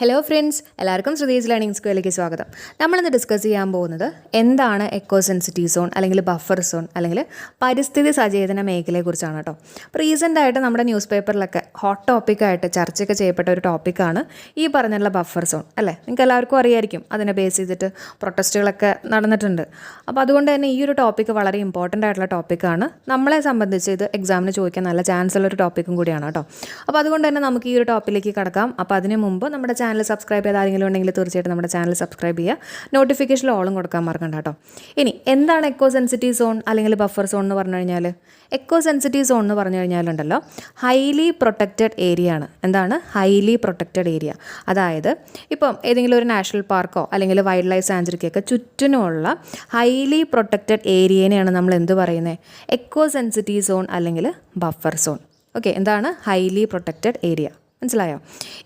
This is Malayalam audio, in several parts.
ഹലോ ഫ്രണ്ട്സ് എല്ലാവർക്കും ശ്രുതീസ് ലേണിംഗ് സ്കൂളിലേക്ക് സ്വാഗതം. നമ്മളിന്ന് ഡിസ്കസ് ചെയ്യാൻ പോകുന്നത് എന്താണ് എക്കോ സെൻസിറ്റീവ് സോൺ അല്ലെങ്കിൽ ബഫർ സോൺ അല്ലെങ്കിൽ പരിസ്ഥിതി സചേതന മേഖലയെക്കുറിച്ചാണ് കേട്ടോ. അപ്പോൾ റീസെന്റായിട്ട് നമ്മുടെ ന്യൂസ് പേപ്പറിലൊക്കെ ഹോട്ട് ടോപ്പിക്കായിട്ട് ചർച്ചയൊക്കെ ചെയ്യപ്പെട്ട ഒരു ടോപ്പിക്കാണ് ഈ പറഞ്ഞുള്ള ബഫർ സോൺ അല്ലേ? നിങ്ങൾക്ക് എല്ലാവർക്കും അറിയായിരിക്കും. അതിനെ ബേസ് ചെയ്തിട്ട് പ്രൊട്ടസ്റ്റുകളൊക്കെ നടന്നിട്ടുണ്ട്. അപ്പോൾ അതുകൊണ്ട് തന്നെ ഈ ഒരു ടോപ്പിക്ക് വളരെ ഇമ്പോർട്ടന്റ് ആയിട്ടുള്ള ടോപ്പിക്കാണ് നമ്മളെ സംബന്ധിച്ച് ഇത് എക്സാമിന് ചോദിക്കാൻ നല്ല ചാൻസ് ഉള്ള ഒരു ടോപ്പിക്കും കൂടിയാണ് കേട്ടോ. അപ്പോൾ അതുകൊണ്ട് തന്നെ നമുക്ക് ഈ ഒരു ടോപ്പിലേക്ക് കടക്കാം. അപ്പോൾ അതിന് മുമ്പ് നമ്മുടെ സബ്സ്ക്രൈബ് ചെയ്യാതെ ആരെങ്കിലും ഉണ്ടെങ്കിൽ തീർച്ചയായിട്ടും നമ്മുടെ ചാനൽ സബ്സ്ക്രൈബ് ചെയ്യുക. നോട്ടിഫിക്കേഷൻ ഓളും കൊടുക്കാൻ മറക്കണ്ട കേട്ടോ. ഇനി എന്താണ് എക്കോ സെൻസിറ്റീവ് സോൺ അല്ലെങ്കിൽ ബഫർ സോൺ എന്ന് പറഞ്ഞു കഴിഞ്ഞാൽ? എക്കോ സെൻസിറ്റീവ് സോൺ എന്ന് പറഞ്ഞു കഴിഞ്ഞാലുണ്ടല്ലോ ഹൈലി പ്രൊട്ടക്റ്റഡ് ഏരിയ ആണ്. എന്താണ്? ഹൈലി പ്രൊട്ടക്റ്റഡ് ഏരിയ അതായത് ഇപ്പം ഏതെങ്കിലും ഒരു നാഷണൽ പാർക്കോ അല്ലെങ്കിൽ വൈൽഡ് ലൈഫ് സാഞ്ചുറിക്കൊക്കെ ചുറ്റിനുമുള്ള ഹൈലി പ്രൊട്ടക്റ്റഡ് ഏരിയനെയാണ് നമ്മൾ എന്ത് പറയുന്നത് എക്കോ സെൻസിറ്റീവ് സോൺ അല്ലെങ്കിൽ ബഫർ സോൺ ഓക്കെ എന്താണ്? ഹൈലി പ്രൊട്ടക്റ്റഡ് ഏരിയ മനസ്സിലായോ?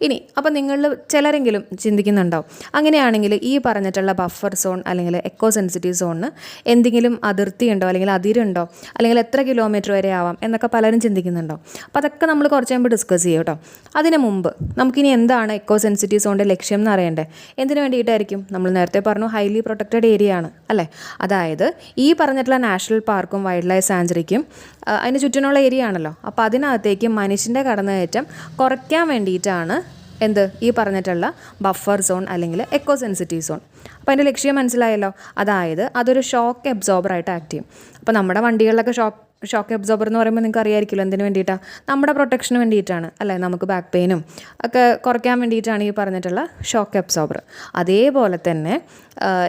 ഇനി അപ്പം നിങ്ങളിൽ ചിലരെങ്കിലും ചിന്തിക്കുന്നുണ്ടാവും. അങ്ങനെയാണെങ്കിൽ ഈ പറഞ്ഞിട്ടുള്ള ബഫർ സോൺ അല്ലെങ്കിൽ എക്കോ സെൻസിറ്റീവ് സോണിന് എന്തെങ്കിലും അതിർത്തി ഉണ്ടോ അല്ലെങ്കിൽ അതിരുണ്ടോ? അല്ലെങ്കിൽ എത്ര കിലോമീറ്റർ വരെ ആവാം? എന്നൊക്കെ പലരും ചിന്തിക്കുന്നുണ്ടോ അപ്പോൾ അതൊക്കെ നമ്മൾ കുറച്ച് കഴിയുമ്പോൾ ഡിസ്കസ് ചെയ്യും കേട്ടോ. അതിന് മുമ്പ് നമുക്കിനി എന്താണ് എക്കോ സെൻസിറ്റീവ് സോണിന്റെ ലക്ഷ്യം എന്ന് അറിയണ്ടേ? എന്തിനു വേണ്ടിയിട്ടായിരിക്കും? നമ്മൾ നേരത്തെ പറഞ്ഞു ഹൈലി പ്രൊട്ടക്റ്റഡ് ഏരിയ ആണ് അല്ലേ? അതായത് ഈ പറഞ്ഞിട്ടുള്ള നാഷണൽ പാർക്കും വൈൽഡ് ലൈഫ് സാഞ്ചുറിക്കും അതിന് ചുറ്റിനുള്ള ഏരിയ ആണല്ലോ. അപ്പോൾ അതിനകത്തേക്ക് മനുഷ്യന്റെ കടന്നുകയറ്റം കുറയ്ക്കാൻ വേണ്ടിയിട്ടാണ് എന്ത് ഈ പറഞ്ഞിട്ടുള്ള ബഫർ സോൺ അല്ലെങ്കിൽ എക്കോ സെൻസിറ്റീവ് സോൺ അപ്പോൾ അതിന്റെ ലക്ഷ്യം മനസ്സിലായല്ലോ. അതായത് അതൊരു ഷോക്ക് അബ്സോർബറായിട്ട് ആക്ട് ചെയ്യും. അപ്പോൾ നമ്മുടെ വണ്ടികളിലൊക്കെ ഷോക്ക് ഷോക്ക് അബ്സോർബർ എന്ന് പറയുമ്പോൾ നിങ്ങൾക്ക് അറിയാമായിരിക്കുമല്ലോ എന്തിനു വേണ്ടിയിട്ടാണ് നമ്മുടെ പ്രൊട്ടക്ഷന് വേണ്ടിയിട്ടാണ് അല്ലേ? നമുക്ക് ബാക്ക് പെയിനും ഒക്കെ കുറയ്ക്കാൻ വേണ്ടിയിട്ടാണ് ഈ പറഞ്ഞിട്ടുള്ള ഷോക്ക് അബ്സോർബർ അതേപോലെ തന്നെ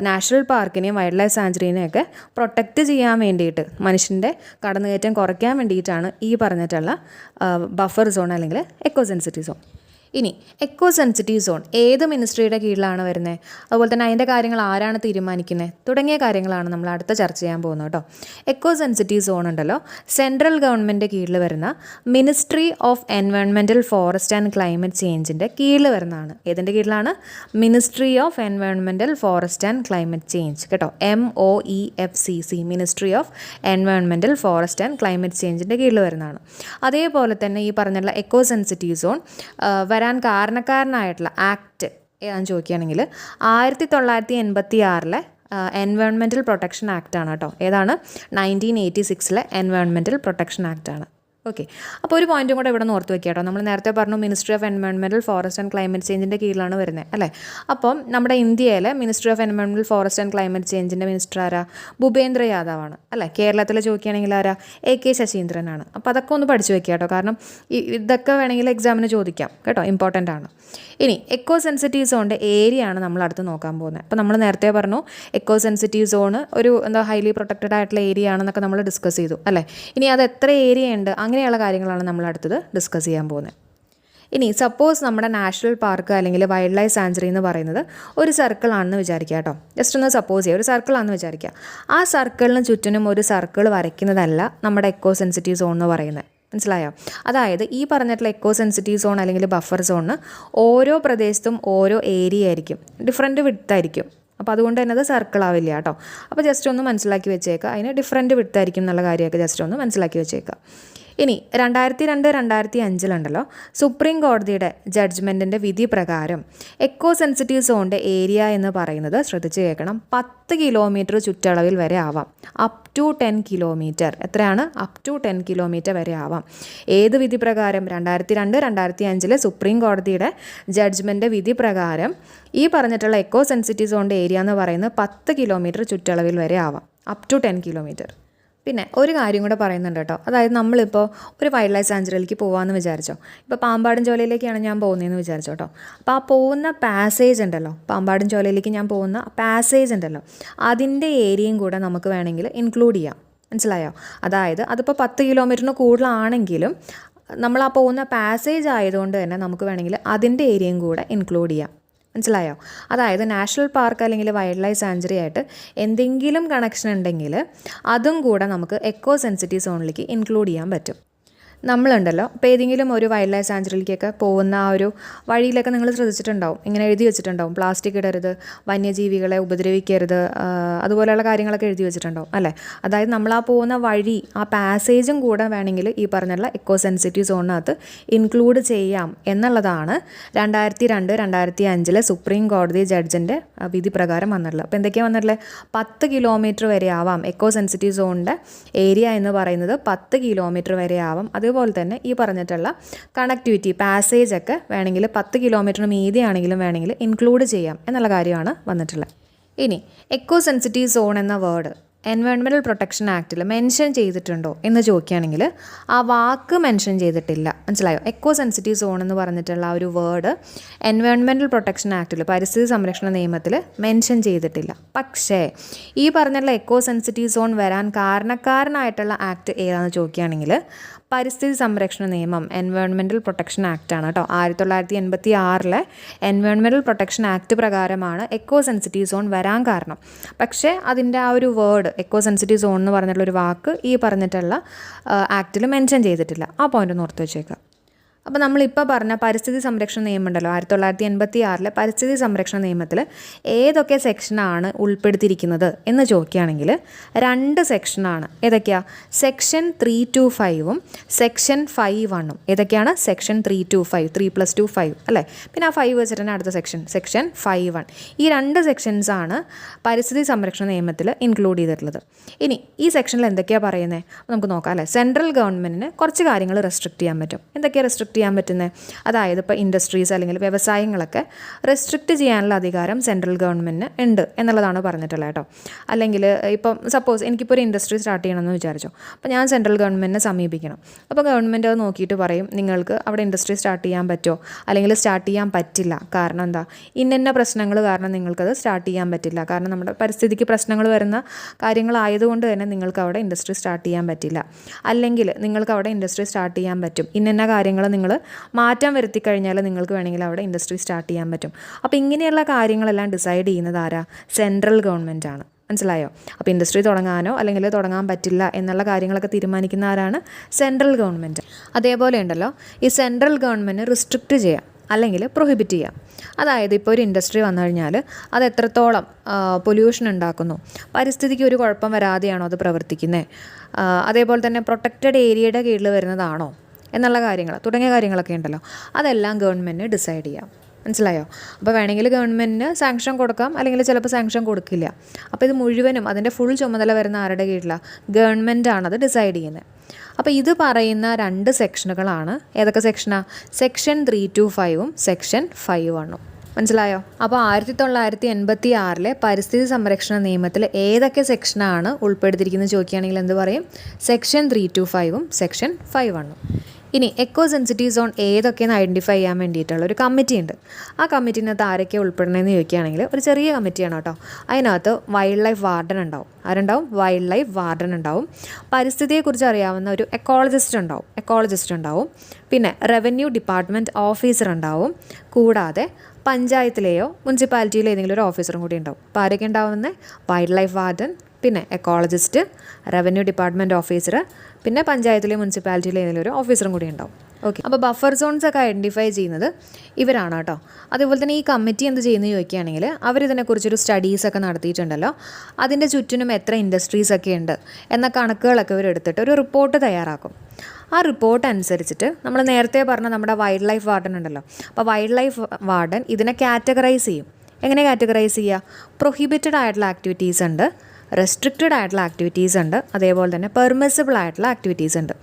നാഷണൽ പാർക്കിനെയും വൈൽഡ് ലൈഫ് സാഞ്ചുറിനെയൊക്കെ പ്രൊട്ടക്റ്റ് ചെയ്യാൻ വേണ്ടിയിട്ട് മനുഷ്യന്റെ കടന്നുകയറ്റം കുറയ്ക്കാൻ വേണ്ടിയിട്ടാണ് ഈ പറഞ്ഞിട്ടുള്ള ബഫർ സോൺ അല്ലെങ്കിൽ എക്കോ സെൻസിറ്റീവ് സോൺ ഇനി എക്കോ സെൻസിറ്റീവ് സോൺ ഏത് മിനിസ്ട്രിയുടെ കീഴിലാണ് വരുന്നത് അതുപോലെ തന്നെ അതിന്റെ കാര്യങ്ങൾ ആരാണ് തീരുമാനിക്കുന്നത് തുടങ്ങിയ കാര്യങ്ങളാണ് നമ്മൾ അടുത്ത ചർച്ച ചെയ്യാൻ പോകുന്നത് കേട്ടോ. എക്കോ സെൻസിറ്റീവ് സോൺ ഉണ്ടല്ലോ. സെൻട്രൽ ഗവൺമെന്റ് കീഴിൽ വരുന്ന മിനിസ്ട്രി ഓഫ് എൻവയോൺമെന്റൽ ഫോറസ്റ്റ് ആൻഡ് ക്ലൈമറ്റ് ചേഞ്ചിന്റെ കീഴിൽ വരുന്നതാണ്. ഏതിന്റെ കീഴിലാണ്? മിനിസ്ട്രി ഓഫ് എൻവയോൺമെന്റൽ ഫോറസ്റ്റ് ആൻഡ് ക്ലൈമറ്റ് ചേഞ്ച് കേട്ടോ. M O E F C C ministry of എൻവയോൺമെന്റൽ forest and climate ചേഞ്ചിന്റെ കീഴിൽ വരുന്നതാണ്. അതേപോലെ തന്നെ ഈ പറഞ്ഞുള്ള എക്കോ സെൻസിറ്റീവ് സോൺ വരാൻ കാരണക്കാരനായിട്ടുള്ള ആക്ട് ഏതാണെന്ന് ചോദിക്കുകയാണെങ്കിൽ ആയിരത്തി തൊള്ളായിരത്തി എൺപത്തി ആറിലെ എൻവയോൺമെന്റൽ പ്രൊട്ടക്ഷൻ ആക്ട് ആണ് കേട്ടോ. ഏതാണ്? നയന്റീൻ എയ്റ്റി സിക്സിലെ എൻവയോൺമെന്റൽ പ്രൊട്ടക്ഷൻ ആക്ട് ആണ്. ഓക്കെ അപ്പോൾ ഒരു പോയിന്റും കൂടെ ഇവിടെ ഓർത്ത് വെക്കുക കേട്ടോ. നമ്മൾ നേരത്തെ പറഞ്ഞു മിനിസ്ട്രി ഓഫ് എൻവയോൺമെന്റൽ ഫോറസ്റ്റ് ആൻഡ് ക്ലൈമറ്റ് ചേഞ്ചിന്റെ കീഴിലാണ് വരുന്നത് അല്ലേ? അപ്പം നമ്മുടെ ഇന്ത്യയിലെ മിനിസ്ട്രി ഓഫ് എൻവയോൺമെന്റൽ ഫോറസ്റ്റ് ആൻഡ് ക്ലൈമറ്റ് ചേഞ്ചിന്റെ മിനിസ്റ്റർ ആരാ? ഭൂപേന്ദ്ര യാദവാണ് അല്ലേ? കേരളത്തിലെ ചോദിക്കുകയാണെങ്കിൽ ആരാ? എ കെ ശശീന്ദ്രനാണ് അപ്പോൾ അതൊക്കെ ഒന്ന് പഠിച്ചു വെക്കുക കേട്ടോ. കാരണം ഇതൊക്കെ വേണമെങ്കിൽ എക്സാമിന് ചോദിക്കാം കേട്ടോ. ഇമ്പോർട്ടന്റ് ആണ്. ഇനി എക്കോ സെൻസിറ്റീവ് സോണിന്റെ ഏരിയ ആണ് നമ്മൾ അടുത്ത് നോക്കാൻ പോകുന്നത്. അപ്പോൾ നമ്മൾ നേരത്തെ പറഞ്ഞു എക്കോ സെൻസിറ്റീവ് സോണ് ഒരു എന്താ ഹൈലി പ്രൊട്ടക്റ്റഡ് ആയിട്ടുള്ള ഏരിയ ആണെന്നൊക്കെ നമ്മൾ ഡിസ്കസ് ചെയ്തു അല്ലേ? ഇനി അത് എത്ര ഏരിയ ഉണ്ട്? അങ്ങനെയുള്ള കാര്യങ്ങളാണ് നമ്മൾ അടുത്തത് ഡിസ്കസ് ചെയ്യാൻ പോകുന്നത്. ഇനി സപ്പോസ് നമ്മുടെ നാഷണൽ പാർക്ക് അല്ലെങ്കിൽ വൈൽഡ് ലൈഫ് സാഞ്ചുറി എന്ന് പറയുന്നത് ഒരു സർക്കിൾ ആണെന്ന് വിചാരിക്കുക കേട്ടോ. ജസ്റ്റ് ഒന്ന് സപ്പോസ് ചെയ്യുക ഒരു സർക്കിൾ ആണെന്ന് വിചാരിക്കുക. ആ സർക്കിളിന് ചുറ്റിനും ഒരു സർക്കിൾ വരയ്ക്കുന്നതല്ല നമ്മുടെ എക്കോ സെൻസിറ്റീവ് സോൺ എന്ന് പറയുന്നത്. മനസ്സിലായോ? അതായത് ഈ പറഞ്ഞിട്ടുള്ള എക്കോ സെൻസിറ്റീവ് സോൺ അല്ലെങ്കിൽ ബഫർ സോണിന് ഓരോ പ്രദേശത്തും ഓരോ ഏരിയ ആയിരിക്കും. ഡിഫറെന്റ് വിട്ടായിരിക്കും അപ്പോൾ അതുകൊണ്ട് തന്നെ അത് സർക്കിൾ ആവില്ല കേട്ടോ. അപ്പോൾ ജസ്റ്റ് ഒന്ന് മനസ്സിലാക്കി വെച്ചേക്കുക അതിന് ഡിഫറെന്റ് വിട്ടായിരിക്കും എന്നുള്ള കാര്യമൊക്കെ ജസ്റ്റ് ഒന്ന് മനസ്സിലാക്കി വെച്ചേക്കുക ഇനി രണ്ടായിരത്തി രണ്ട് രണ്ടായിരത്തി അഞ്ചിലുണ്ടല്ലോ സുപ്രീം കോടതിയുടെ ജഡ്ജ്മെന്റിന്റെ വിധി പ്രകാരം എക്കോ സെൻസിറ്റീവ് സോണിന്റെ ഏരിയ എന്ന് പറയുന്നത് ശ്രദ്ധിച്ച് കേൾക്കണം. പത്ത് കിലോമീറ്റർ ചുറ്റളവിൽ വരെ ആവാം. അപ് ടു ടെൻ കിലോമീറ്റർ എത്രയാണ്? അപ് ടു ടെൻ കിലോമീറ്റർ വരെ ആവാം. ഏത് വിധി പ്രകാരം? രണ്ടായിരത്തി രണ്ട് രണ്ടായിരത്തി അഞ്ചിലെ സുപ്രീം കോടതിയുടെ ജഡ്ജ്മെന്റ് വിധി പ്രകാരം ഈ പറഞ്ഞിട്ടുള്ള എക്കോ സെൻസിറ്റീവ് സോണിന്റെ ഏരിയ എന്ന് പറയുന്നത് പത്ത് കിലോമീറ്റർ ചുറ്റളവിൽ വരെ ആവാം. അപ് ടു ടെൻ കിലോമീറ്റർ പിന്നെ ഒരു കാര്യം കൂടെ പറയുന്നുണ്ട് കേട്ടോ. അതായത് നമ്മളിപ്പോൾ ഒരു വൈൽഡ് ലൈഫ് സാഞ്ചുറിയിലേക്ക് പോകാമെന്ന് വിചാരിച്ചോ. ഇപ്പോൾ പാമ്പാടും ചോലയിലേക്കാണ് ഞാൻ പോകുന്നതെന്ന് വിചാരിച്ചോ കേട്ടോ അപ്പോൾ ആ പോകുന്ന പാസേജ് ഉണ്ടല്ലോ. പാമ്പാടും ചോലയിലേക്ക് ഞാൻ പോകുന്ന പാസേജ് ഉണ്ടല്ലോ. അതിന്റെ ഏരിയയും കൂടെ നമുക്ക് വേണമെങ്കിൽ ഇൻക്ലൂഡ് ചെയ്യാം. മനസ്സിലായോ? അതായത് അതിപ്പോൾ പത്ത് കിലോമീറ്ററിന് കൂടുതലാണെങ്കിലും നമ്മൾ ആ പോകുന്ന പാസേജ് ആയതുകൊണ്ട് തന്നെ നമുക്ക് വേണമെങ്കിൽ അതിന്റെ ഏരിയയും കൂടെ ഇൻക്ലൂഡ് ചെയ്യാം. മനസ്സിലായോ? അതായത് നാഷണൽ പാർക്ക് അല്ലെങ്കിൽ വൈൽഡ് ലൈഫ് സാഞ്ചുറി ആയിട്ട് എന്തെങ്കിലും കണക്ഷൻ ഉണ്ടെങ്കിൽ അതും കൂടെ നമുക്ക് എക്കോ സെൻസിറ്റീവ് സോണിലേക്ക് ഇൻക്ലൂഡ് ചെയ്യാൻ പറ്റും. നമ്മളുണ്ടല്ലോ. ഇപ്പോൾ ഏതെങ്കിലും ഒരു വൈൽഡ് ലൈഫ് സാഞ്ചുറിയിലേക്കൊക്കെ പോകുന്ന ആ ഒരു വഴിയിലൊക്കെ നിങ്ങൾ ശ്രദ്ധിച്ചിട്ടുണ്ടാവും. ഇങ്ങനെ എഴുതി വെച്ചിട്ടുണ്ടാവും. പ്ലാസ്റ്റിക് ഇടരുത് വന്യജീവികളെ ഉപദ്രവിക്കരുത് അതുപോലെയുള്ള കാര്യങ്ങളൊക്കെ എഴുതി വെച്ചിട്ടുണ്ടാവും അല്ലേ? അതായത് നമ്മൾ ആ പോകുന്ന വഴി ആ പാസേജും കൂടെ വേണമെങ്കിൽ ഈ പറഞ്ഞുള്ള എക്കോ സെൻസിറ്റീവ് സോണിനകത്ത് ഇൻക്ലൂഡ് ചെയ്യാം എന്നുള്ളതാണ് രണ്ടായിരത്തി രണ്ട് രണ്ടായിരത്തി അഞ്ചിലെ സുപ്രീം കോടതി ജഡ്ജിന്റെ വിധി പ്രകാരം വന്നിട്ടുള്ളത്. അപ്പോൾ എന്തൊക്കെയാണ് വന്നിട്ടുള്ളത്? പത്ത് കിലോമീറ്റർ വരെ ആവാം. എക്കോ സെൻസിറ്റീവ് സോണിന്റെ ഏരിയ എന്ന് പറയുന്നത് പത്ത് കിലോമീറ്റർ വരെ ആവാം. അതുപോലെ തന്നെ ഈ പറഞ്ഞിട്ടുള്ള കണക്ടിവിറ്റി പാസേജ് ഒക്കെ വേണമെങ്കിൽ പത്ത് കിലോമീറ്ററിന് മീതിയാണെങ്കിലും വേണമെങ്കിൽ ഇൻക്ലൂഡ് ചെയ്യാം എന്നുള്ള കാര്യമാണ് വന്നിട്ടുള്ളത്. ഇനി എക്കോ സെൻസിറ്റീവ് സോൺ എന്ന വേർഡ് എൻവയോൺമെന്റൽ പ്രൊട്ടക്ഷൻ ആക്റ്റിൽ മെൻഷൻ ചെയ്തിട്ടുണ്ടോ എന്ന് ചോദിക്കുകയാണെങ്കിൽ ആ വാക്ക് മെൻഷൻ ചെയ്തിട്ടില്ല. മനസ്സിലായോ? എക്കോ സെൻസിറ്റീവ് സോൺ എന്ന് പറഞ്ഞിട്ടുള്ള ആ ഒരു വേർഡ് എൻവയോൺമെന്റൽ പ്രൊട്ടക്ഷൻ ആക്റ്റിൽ പരിസ്ഥിതി സംരക്ഷണ നിയമത്തിൽ മെൻഷൻ ചെയ്തിട്ടില്ല. പക്ഷേ ഈ പറഞ്ഞുള്ള എക്കോ സെൻസിറ്റീവ് സോൺ വരാൻ കാരണക്കാരനായിട്ടുള്ള ആക്ട് ഏതാണെന്ന് ചോദിക്കുകയാണെങ്കിൽ പരിസ്ഥിതി സംരക്ഷണ നിയമം എൻവയോൺമെന്റൽ പ്രൊട്ടക്ഷൻ ആക്ട് ആണ് കേട്ടോ ആയിരത്തി തൊള്ളായിരത്തി എൺപത്തി ആറിലെ എൻവയോൺമെന്റൽ പ്രൊട്ടക്ഷൻ ആക്ട് പ്രകാരമാണ് എക്കോ സെൻസിറ്റീവ് സോൺ വരാൻ കാരണം. പക്ഷേ അതിന്റെ ആ ഒരു വേർഡ് എക്കോ സെൻസിറ്റീവ് സോൺ എന്ന് പറഞ്ഞിട്ടുള്ള ഒരു വാക്ക് ഈ പറഞ്ഞിട്ടുള്ള ആക്റ്റിൽ മെൻഷൻ ചെയ്തിട്ടില്ല. ആ പോയിന്റ് ഒന്ന് ഓർത്ത് വെച്ചേക്കുക അപ്പോൾ നമ്മളിപ്പോൾ പറഞ്ഞ പരിസ്ഥിതി സംരക്ഷണ നിയമം ഉണ്ടല്ലോ ആയിരത്തി തൊള്ളായിരത്തി എൺപത്തി ആറിലെ പരിസ്ഥിതി സംരക്ഷണ നിയമത്തിൽ ഏതൊക്കെ സെക്ഷനാണ് ഉൾപ്പെടുത്തിയിരിക്കുന്നത് എന്ന് ചോദിക്കുകയാണെങ്കിൽ രണ്ട് സെക്ഷനാണ് ഏതൊക്കെയാ? സെക്ഷൻ ത്രീ ടു ഫൈവും സെക്ഷൻ ഫൈവ് വണ്ണും ഏതൊക്കെയാണ്? Section three two five three plus two five അല്ലേ? പിന്നെ ആ ഫൈവ് വെച്ചിട്ട് തന്നെ അടുത്ത സെക്ഷൻ സെക്ഷൻ ഫൈവ് വൺ ഈ രണ്ട് സെക്ഷൻസാണ് പരിസ്ഥിതി സംരക്ഷണ നിയമത്തിൽ ഇൻക്ലൂഡ് ചെയ്തിട്ടുള്ളത്. ഇനി ഈ സെക്ഷനിൽ എന്തൊക്കെയാണ് പറയുന്നത് നമുക്ക് നോക്കാം അല്ലേ? സെൻട്രൽ ഗവൺമെന്റിന് കുറച്ച് കാര്യങ്ങൾ റെസ്ട്രിക്റ്റ് ചെയ്യാൻ പറ്റും. എന്തൊക്കെയാണ് റെസ്ട്രിക്റ്റ് ചെയ്യാൻ പറ്റുന്നത് അതായത് ഇപ്പോൾ ഇൻഡസ്ട്രീസ് അല്ലെങ്കിൽ വ്യവസായങ്ങളൊക്കെ റെസ്ട്രിക്റ്റ് ചെയ്യാനുള്ള അധികാരം സെൻട്രൽ ഗവൺമെന്റിന് ഉണ്ട് എന്നുള്ളതാണ് പറഞ്ഞിട്ടുള്ളത് കേട്ടോ. അല്ലെങ്കിൽ ഇപ്പം സപ്പോസ് എനിക്കിപ്പോൾ ഒരു ഇൻഡസ്ട്രി സ്റ്റാർട്ട് ചെയ്യണമെന്ന് വിചാരിച്ചോ. അപ്പോൾ ഞാൻ സെൻട്രൽ ഗവൺമെന്റിനെ സമീപിക്കണം. അപ്പോൾ ഗവൺമെന്റ് അത് നോക്കിയിട്ട് പറയും നിങ്ങൾക്ക് അവിടെ ഇൻഡസ്ട്രി സ്റ്റാർട്ട് ചെയ്യാൻ പറ്റുമോ അല്ലെങ്കിൽ സ്റ്റാർട്ട് ചെയ്യാൻ പറ്റില്ല. കാരണം എന്താ? ഇന്ന പ്രശ്നങ്ങൾ കാരണം നിങ്ങൾക്കത് സ്റ്റാർട്ട് ചെയ്യാൻ പറ്റില്ല. കാരണം നമ്മുടെ പരിസ്ഥിതിക്ക് പ്രശ്നങ്ങൾ വരുന്ന കാര്യങ്ങളായതുകൊണ്ട് തന്നെ നിങ്ങൾക്ക് അവിടെ ഇൻഡസ്ട്രി സ്റ്റാർട്ട് ചെയ്യാൻ പറ്റില്ല. അല്ലെങ്കിൽ നിങ്ങൾക്ക് അവിടെ ഇൻഡസ്ട്രി സ്റ്റാർട്ട് ചെയ്യാൻ പറ്റും. ഇന്ന കാര്യങ്ങൾ നിങ്ങൾ മാറ്റം വരുത്തി കഴിഞ്ഞാൽ നിങ്ങൾക്ക് വേണമെങ്കിൽ അവിടെ ഇൻഡസ്ട്രി സ്റ്റാർട്ട് ചെയ്യാൻ പറ്റും. അപ്പോൾ ഇങ്ങനെയുള്ള കാര്യങ്ങളെല്ലാം ഡിസൈഡ് ചെയ്യുന്നത് ആരാ? സെൻട്രൽ ഗവൺമെന്റ് ആണ്. മനസ്സിലായോ? അപ്പോൾ ഇൻഡസ്ട്രി തുടങ്ങാനോ അല്ലെങ്കിൽ തുടങ്ങാൻ പറ്റില്ല എന്നുള്ള കാര്യങ്ങളൊക്കെ തീരുമാനിക്കുന്ന ആരാണ്? സെൻട്രൽ ഗവൺമെന്റ് അതേപോലെ ഉണ്ടല്ലോ ഈ സെൻട്രൽ ഗവൺമെന്റ് റിസ്ട്രിക്റ്റ് ചെയ്യാം അല്ലെങ്കിൽ പ്രൊഹിബിറ്റ് ചെയ്യാം. അതായത് ഇപ്പോൾ ഒരു ഇൻഡസ്ട്രി വന്നു കഴിഞ്ഞാൽ അത് എത്രത്തോളം പൊല്യൂഷൻ ഉണ്ടാക്കുന്നു? പരിസ്ഥിതിക്ക് ഒരു കുഴപ്പം വരാതെയാണോ അത് പ്രവർത്തിക്കുന്നത് അതേപോലെ തന്നെ പ്രൊട്ടക്റ്റഡ് ഏരിയയുടെ കീഴിൽ വരുന്നതാണോ? എന്നുള്ള കാര്യങ്ങൾ തുടങ്ങിയ കാര്യങ്ങളൊക്കെ ഉണ്ടല്ലോ. അതെല്ലാം ഗവൺമെന്റ് ഡിസൈഡ് ചെയ്യാം. മനസ്സിലായോ? അപ്പോൾ വേണമെങ്കിൽ ഗവൺമെന്റിന് സാങ്ഷൻ കൊടുക്കാം അല്ലെങ്കിൽ ചിലപ്പോൾ സാങ്ഷൻ കൊടുക്കില്ല. അപ്പോൾ ഇത് മുഴുവനും അതിന്റെ ഫുൾ ചുമതല വരുന്ന ആരുടെ കീഴിലാണ് ഗവൺമെന്റാണ് അത് ഡിസൈഡ് ചെയ്യുന്നത് അപ്പോൾ ഇത് പറയുന്ന രണ്ട് സെക്ഷനുകളാണ് ഏതൊക്കെ സെക്ഷനാണ് സെക്ഷൻ ത്രീ ടു ഫൈവും സെക്ഷൻ ഫൈവ് വണ്ണും മനസ്സിലായോ അപ്പോൾ ആയിരത്തി തൊള്ളായിരത്തി എൺപത്തി ആറിലെ പരിസ്ഥിതി സംരക്ഷണ നിയമത്തിൽ ഏതൊക്കെ സെക്ഷനാണ് ഉൾപ്പെടുത്തിയിരിക്കുന്നത് ചോദിക്കുകയാണെങ്കിൽ എന്ത് പറയും? സെക്ഷൻ ത്രീ ടു ഫൈവും സെക്ഷൻ ഫൈവ് വണ്ണും ഇനി എക്കോ സെൻസിറ്റീവ് സോൺ ഏതൊക്കെയെന്ന് ഐഡന്റിഫൈ ചെയ്യാൻ വേണ്ടിയിട്ടുള്ള ഒരു കമ്മിറ്റി ഉണ്ട്. ആ കമ്മിറ്റിനകത്ത് ആരൊക്കെ ഉൾപ്പെടണമെന്ന് ചോദിക്കുകയാണെങ്കിൽ ഒരു ചെറിയ കമ്മിറ്റിയാണ് കേട്ടോ. അതിനകത്ത് വൈൽഡ് ലൈഫ് വാർഡൻ ഉണ്ടാവും. ആരുണ്ടാവും? വൈൽഡ് ലൈഫ് വാർഡൻ ഉണ്ടാവും. പരിസ്ഥിതിയെക്കുറിച്ച് അറിയാവുന്ന ഒരു എക്കോളജിസ്റ്റ് ഉണ്ടാവും. എക്കോളജിസ്റ്റ് ഉണ്ടാവും. പിന്നെ റവന്യൂ ഡിപ്പാർട്ട്മെന്റ് ഓഫീസർ ഉണ്ടാവും. കൂടാതെ പഞ്ചായത്തിലെയോ മുനിസിപ്പാലിറ്റിയിലോ ഏതെങ്കിലും ഒരു ഓഫീസറും കൂടി ഉണ്ടാവും. അപ്പോൾ ആരൊക്കെ ഉണ്ടാവുന്നത് വൈൽഡ് ലൈഫ് വാർഡൻ പിന്നെ എക്കോളജിസ്റ്റ് റവന്യൂ ഡിപ്പാർട്ട്മെന്റ് ഓഫീസർ പിന്നെ പഞ്ചായത്തിലെ മുനിസിപ്പാലിറ്റിയിലെ ഏതെങ്കിലും ഒരു ഓഫീസറും കൂടി ഉണ്ടാവും. ഓക്കെ അപ്പോൾ ബഫർ സോൺസ് ഒക്കെ ഐഡന്റിഫൈ ചെയ്യുന്നത് ഇവരാണ് കേട്ടോ. അതുപോലെ തന്നെ ഈ കമ്മിറ്റി എന്ത് ചെയ്യുന്നത് ചോദിക്കുകയാണെങ്കിൽ അവരിതിനെക്കുറിച്ചൊരു സ്റ്റഡീസൊക്കെ നടത്തിയിട്ടുണ്ടല്ലോ. അതിന്റെ ചുറ്റിനും എത്ര ഇൻഡസ്ട്രീസ് ഒക്കെ ഉണ്ട് എന്ന കണക്കുകളൊക്കെ ഇവരെടുത്തിട്ട് ഒരു റിപ്പോർട്ട് തയ്യാറാക്കും. ആ റിപ്പോർട്ട് അനുസരിച്ചിട്ട് നമ്മൾ നേരത്തെ പറഞ്ഞ നമ്മുടെ വൈൽഡ് ലൈഫ് വാർഡൻ ഉണ്ടല്ലോ. അപ്പോൾ വൈൽഡ് ലൈഫ് വാർഡൻ ഇതിനെ കാറ്റഗറൈസ് ചെയ്യും. എങ്ങനെ കാറ്റഗറൈസ് ചെയ്യുക? പ്രൊഹിബിറ്റഡ് ആയിട്ടുള്ള ആക്ടിവിറ്റീസ് ഉണ്ട്. റെസ്ട്രിക്റ്റഡ് ആയിട്ടുള്ള ആക്ടിവിറ്റീസ് ഉണ്ട്. അതേപോലെ തന്നെ പെർമിസിബിൾ ആയിട്ടുള്ള ആക്ടിവിറ്റീസ് ഉണ്ട്.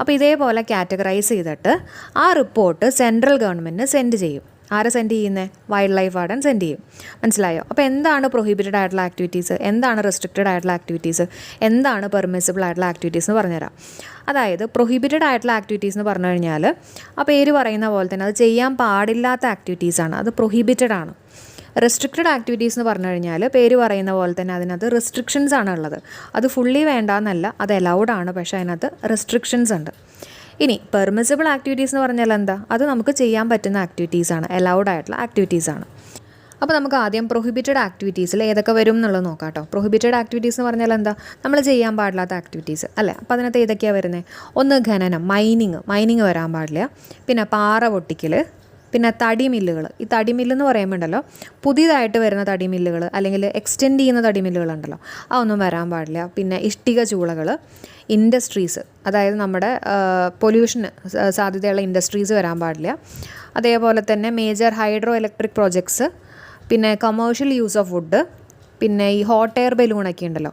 അപ്പോൾ ഇതേപോലെ കാറ്റഗറൈസ് ചെയ്തിട്ട് ആ റിപ്പോർട്ട് സെൻട്രൽ ഗവൺമെന്റിന് സെൻഡ് ചെയ്യും. ആരെ സെൻഡ് ചെയ്യുന്നത് വൈൽഡ് ലൈഫ് വാർഡൻ സെൻഡ് ചെയ്യും. മനസ്സിലായോ? അപ്പോൾ എന്താണ് പ്രൊഹിബിറ്റഡ് ആയിട്ടുള്ള ആക്ടിവിറ്റീസ് എന്താണ് റെസ്ട്രിക്റ്റഡ് ആയിട്ടുള്ള ആക്ടിവിറ്റീസ് എന്താണ് പെർമിസിബിൾ ആയിട്ടുള്ള ആക്ടിവിറ്റീസ് എന്ന് പറഞ്ഞുതരാം. അതായത് പ്രൊഹിബിറ്റഡ് ആയിട്ടുള്ള ആക്ടിവിറ്റീസ് എന്ന് പറഞ്ഞു കഴിഞ്ഞാൽ ആ പേര് പറയുന്ന പോലെ തന്നെ അത് ചെയ്യാൻ പാടില്ലാത്ത ആക്ടിവിറ്റീസാണ് അത് പ്രൊഹിബിറ്റഡ് ആണ്. റെസ്ട്രിക്റ്റഡ് ആക്ടിവിറ്റീസ് എന്ന് പറഞ്ഞു കഴിഞ്ഞാൽ പേര് പറയുന്ന പോലെ തന്നെ അതിനകത്ത് റെസ്ട്രിക്ഷൻസ് ആണ് ഉള്ളത്. അത് ഫുള്ളി വേണ്ടാന്നല്ല അത് അലൗഡ് ആണ് പക്ഷേ അതിനകത്ത് റെസ്ട്രിക്ഷൻസ് ഉണ്ട്. ഇനി പെർമിസിബിൾ ആക്ടിവിറ്റീസ് എന്ന് പറഞ്ഞാൽ എന്താ? അത് നമുക്ക് ചെയ്യാൻ പറ്റുന്ന ആക്ടിവിറ്റീസ് ആണ് അലൗഡ് ആയിട്ടുള്ള ആക്ടിവിറ്റീസ് ആണ്. അപ്പോൾ നമുക്ക് ആദ്യം പ്രൊഹിബിറ്റഡ് ആക്ടിവിറ്റീസിൽ ഏതൊക്കെ വരും എന്നുള്ളത് നോക്കാം കേട്ടോ. പ്രൊഹിബിറ്റഡ് ആക്ടിവിറ്റീസ് എന്ന് പറഞ്ഞാൽ എന്താ? നമ്മൾ ചെയ്യാൻ പാടില്ലാത്ത ആക്ടിവിറ്റീസ് അല്ലേ? അപ്പോൾ അതിനകത്ത് ഏതൊക്കെയാണ് വരുന്നത് ഒന്ന് ഖനനം മൈനിങ് മൈനിങ് വരാൻ പാടില്ല. പിന്നെ പാറ പൊട്ടിക്കൽ പിന്നെ തടി മില്ലുകൾ ഈ തടി മില്ലെന്ന് പറയുമ്പോണ്ടല്ലോ പുതിയതായിട്ട് വരുന്ന തടി മില്ലുകൾ അല്ലെങ്കിൽ എക്സ്റ്റെൻഡ് ചെയ്യുന്ന തടി മില്ലുകളുണ്ടല്ലോ അതൊന്നും വരാൻ പാടില്ല. പിന്നെ ഇഷ്ടിക ചൂളകൾ ഇൻഡസ്ട്രീസ് അതായത് നമ്മുടെ പൊല്യൂഷന് സാധ്യതയുള്ള ഇൻഡസ്ട്രീസ് വരാൻ പാടില്ല. അതേപോലെ തന്നെ മേജർ ഹൈഡ്രോ ഇലക്ട്രിക് പ്രോജക്ട്സ് പിന്നെ കമേഴ്ഷ്യൽ യൂസ് ഓഫ് വുഡ് പിന്നെ ഈ ഹോട്ട് എയർ ബലൂണൊക്കെ ഉണ്ടല്ലോ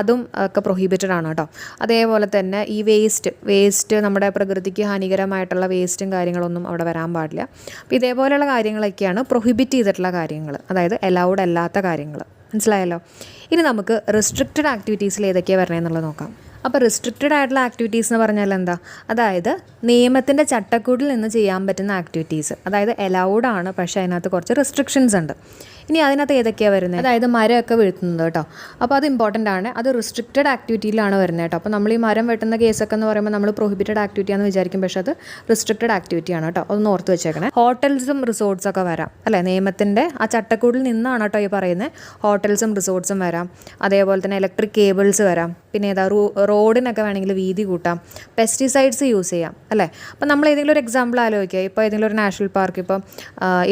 അതും ഒക്കെ പ്രൊഹിബിറ്റഡ് ആണ് കേട്ടോ. അതേപോലെ തന്നെ ഈ വേസ്റ്റ് വേസ്റ്റ് നമ്മുടെ പ്രകൃതിക്ക് ഹാനികരമായിട്ടുള്ള വേസ്റ്റും കാര്യങ്ങളൊന്നും അവിടെ വരാൻ പാടില്ല. അപ്പോൾ ഇതേപോലെയുള്ള കാര്യങ്ങളൊക്കെയാണ് പ്രൊഹിബിറ്റ് ചെയ്തിട്ടുള്ള കാര്യങ്ങൾ അതായത് അലൗഡ് അല്ലാത്ത കാര്യങ്ങൾ. മനസ്സിലായല്ലോ? ഇനി നമുക്ക് റെസ്ട്രിക്റ്റഡ് ആക്ടിവിറ്റീസിൽ ഏതൊക്കെയാണ് വരണേന്നുള്ളത് നോക്കാം. അപ്പോൾ റെസ്ട്രിക്റ്റഡ് ആയിട്ടുള്ള ആക്ടിവിറ്റീസ് എന്ന് പറഞ്ഞാൽ എന്താ? അതായത് നിയമത്തിന്റെ ചട്ടക്കൂടിൽ നിന്ന് ചെയ്യാൻ പറ്റുന്ന ആക്ടിവിറ്റീസ് അതായത് അലൗഡ് ആണ് പക്ഷേ അതിനകത്ത് കുറച്ച് റെസ്ട്രിക്ഷൻസ് ഉണ്ട്. ഇനി അതിനകത്ത് ഏതൊക്കെയാണ് വരുന്നത്? അതായത് മരമൊക്കെ വീഴ്ത്തുന്നത് കേട്ടോ. അപ്പോൾ അത് ഇമ്പോർട്ടന്റ് ആണ്. അത് റിസ്ട്രിക്റ്റഡ് ആക്ടിവിറ്റിയിലാണ് വരുന്നത് കേട്ടോ. അപ്പോൾ നമ്മൾ ഈ മരം വെട്ടുന്ന കേസൊക്കെ എന്ന് പറയുമ്പോൾ നമ്മൾ പ്രൊഹിബിറ്റഡ് ആക്ടിവിറ്റി ആണെന്ന് വിചാരിക്കും പക്ഷേ അത് റിസ്ട്രിക്റ്റഡ് ആക്ടിവിറ്റി ആണ് കേട്ടോ. അതൊന്ന് ഓർത്ത് വെച്ചേക്കണേ. ഹോട്ടൽസും റിസോർട്ട്സൊക്കെ വരാം. അല്ലേ? നിയമത്തിന്റെ ആ ചട്ടക്കൂടിൽ നിന്നാണ് കേട്ടോ ഈ പറയുന്നത്. ഹോട്ടൽസും റിസോർട്ട്സും വരാം. അതേപോലെ തന്നെ ഇലക്ട്രിക് കേബിൾസ് വരാം. പിന്നെ ഏതാ റോഡിനൊക്കെ വേണമെങ്കിൽ വീതി കൂട്ടാം. പെസ്റ്റിസൈഡ്സ് യൂസ് ചെയ്യാം അല്ലേ? അപ്പോൾ നമ്മൾ ഏതെങ്കിലും ഒരു എക്സാമ്പിൾ ആലോചിക്കുക. ഇപ്പോൾ ഏതെങ്കിലും ഒരു നാഷണൽ പാർക്ക് ഇപ്പം